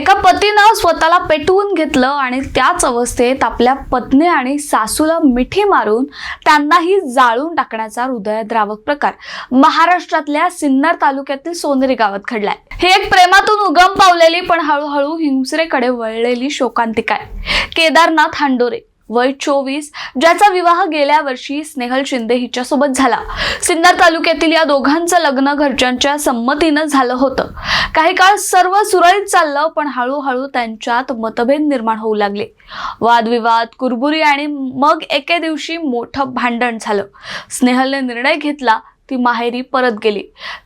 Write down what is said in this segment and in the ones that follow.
एका पतीनं स्वतःला पेटवून घेतलं आणि त्याच अवस्थेत आपल्या पत्नी आणि सासूला मिठी मारून त्यांनाही जाळून टाकण्याचा हृदयद्रावक प्रकार महाराष्ट्रातल्या सिन्नर तालुक्यातील सोनेरी गावात घडलाय. ही एक प्रेमातून उगम पावलेली पण हळूहळू हिंसरेकडे वळलेली शोकांतिका आहे. केदारनाथ हांडोरे. वय चोवीस ज्याचा विवाह गेल्या वर्षी स्नेहल शिंदे हिच्यासोबत झाला. सिन्नर तालुक्यातील या दोघांचं लग्न घरच्यांच्या संमतीनं झालं होतं. काही काळ सर्व सुरळीत चाललं पण हळूहळू त्यांच्यात मतभेद निर्माण होऊ लागले. वादविवाद कुरबुरी आणि मग एके दिवशी मोठं भांडण झालं. स्नेहलने निर्णय घेतला ती माहेरी परत गेली.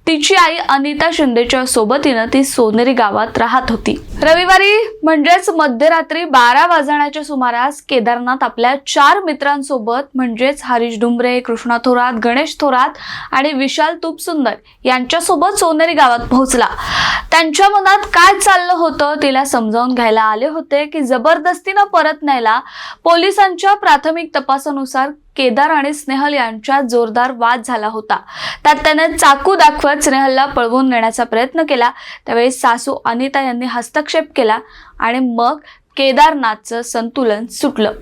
तिची आई अनिता शिंदेच्या सोबतीनं ती सोनेरी गावात राहत होती. रविवारी म्हणजेच मध्यरात्री बारा वाजण्याच्या सुमारास केदारनाथ आपल्या चार मित्रांसोबत म्हणजेच हरीश डुंबरे कृष्णा थोरात गणेश थोरात आणि विशाल तुपसुंदर यांच्यासोबत सोनेरी गावात पोहोचला. त्यांच्या मनात काय चाललं होतं तिला समजावून घ्यायला आले होते की जबरदस्तीनं परत न्यायला पोलिसांच्या प्राथमिक तपासानुसार केदार आणि स्नेहल यांच्यात जोरदार वाद झाला होता. त्यात त्याने चाकू दाखवत स्नेहलला पळवून नेण्याचा प्रयत्न केला. त्यावेळी सासू अनिता यांनी हस्तक्षेप केला आणि मग केदारनाथचं संतुलन सुटलं.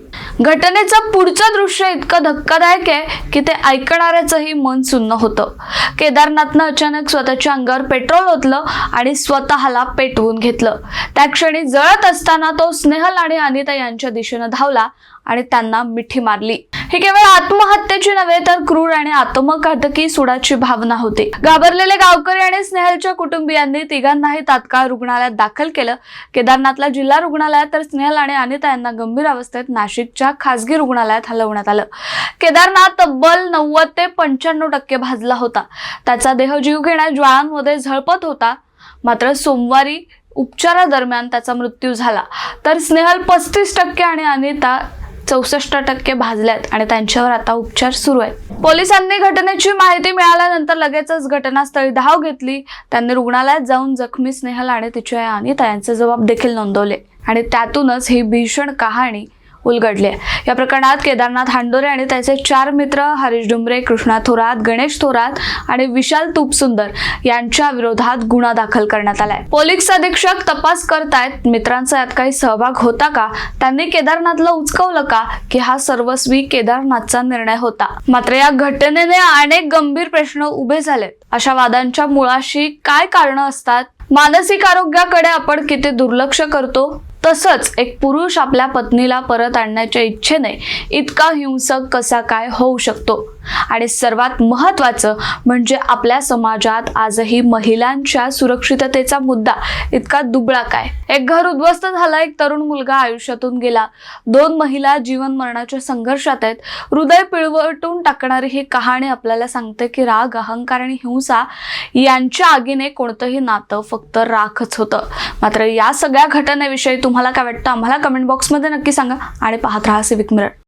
घटनेचं पुढचं दृश्य इतकं धक्कादायक आहे की ते ऐकणाऱ्याचंही मन सुन्न होतं. केदारनाथनं अचानक स्वतःच्या अंगावर पेट्रोल ओतलं आणि स्वतःला पेटवून घेतलं. त्या क्षणी जळत असताना तो स्नेहल आणि अनिता यांच्या दिशेनं धावला आणि त्यांना मिठी मारली. ही केवळ आत्महत्येची नव्हे तर क्रूर आणि आत्मघातकी सुडाची भावना होती. घाबरलेले गावकरी आणि स्नेहलच्या कुटुंबियांनी तिघांनाही तात्काळ रुग्णालयात दाखल केलं. केदारनाथला जिल्हा रुग्णालयात तर स्नेहल आणि अनिता यांना गंभीर अवस्थेत नाशिकच्या खासगी रुग्णालयात हलवण्यात आलं. केदारनाथ तब्बल नव्वद ते पंच्याण्णव टक्के भाजला होता. त्याचा देह जीव घेण्या ज्वाळांमध्ये झळपत होता. मात्र सोमवारी उपचारादरम्यान त्याचा मृत्यू झाला. तर स्नेहल पस्तीस टक्के आणि अनिता चौसष्ट टक्के भाजल्यात आणि त्यांच्यावर आता उपचार सुरू आहेत. पोलिसांनी घटनेची माहिती मिळाल्यानंतर लगेचच घटनास्थळी धाव घेतली. त्यांनी रुग्णालयात जाऊन जखमी स्नेहल आणि तिच्या अनिता यांचे जबाब देखील नोंदवले. आणि त्यातूनच ही भीषण कहाणी उलगडली. आहे या प्रकरणात केदारनाथ हांडोरे आणि त्याचे चार मित्र हरीश डुंबरे कृष्णा थोरात गणेश थोरात आणि विशाल तुपसुंदर यांच्या विरोधात गुन्हा दाखल करण्यात आलाय. पोलीस अधीक्षक तपास करतायत मित्रांचा यात काही सहभाग होता का? त्यांनी केदारनाथला उचकवलं का? की हा सर्वस्वी केदारनाथचा निर्णय होता. मात्र या घटनेने अनेक गंभीर प्रश्न उभे झालेत. अशा वादांच्या मुळाशी काय कारणं असतात? मानसिक आरोग्याकडे आपण किती दुर्लक्ष करतो? तसंच एक पुरुष आपल्या पत्नीला परत आणण्याच्या इच्छेने इतका हिंसक कसा काय होऊ शकतो? आणि सर्वात महत्वाचं म्हणजे आपल्या समाजात आजही महिलांच्या सुरक्षिततेचा मुद्दा इतका दुबळा काय? एक घर उद्ध्वस्त झाला एक तरुण मुलगा आयुष्यातून गेला. दोन महिला जीवन मरणाच्या संघर्षात आहेत. हृदय पिळवटून टाकणारी ही कहाणी आपल्याला सांगते की राग अहंकार आणि हिंसा यांच्या आगीने कोणतंही नातं फक्त राखच होतं. मात्र या सगळ्या घटनेविषयी तुम्हाला काय वाटतं? आम्हाला कमेंट बॉक्समध्ये नक्की सांगा आणि पाहत राहा सिविक मिरट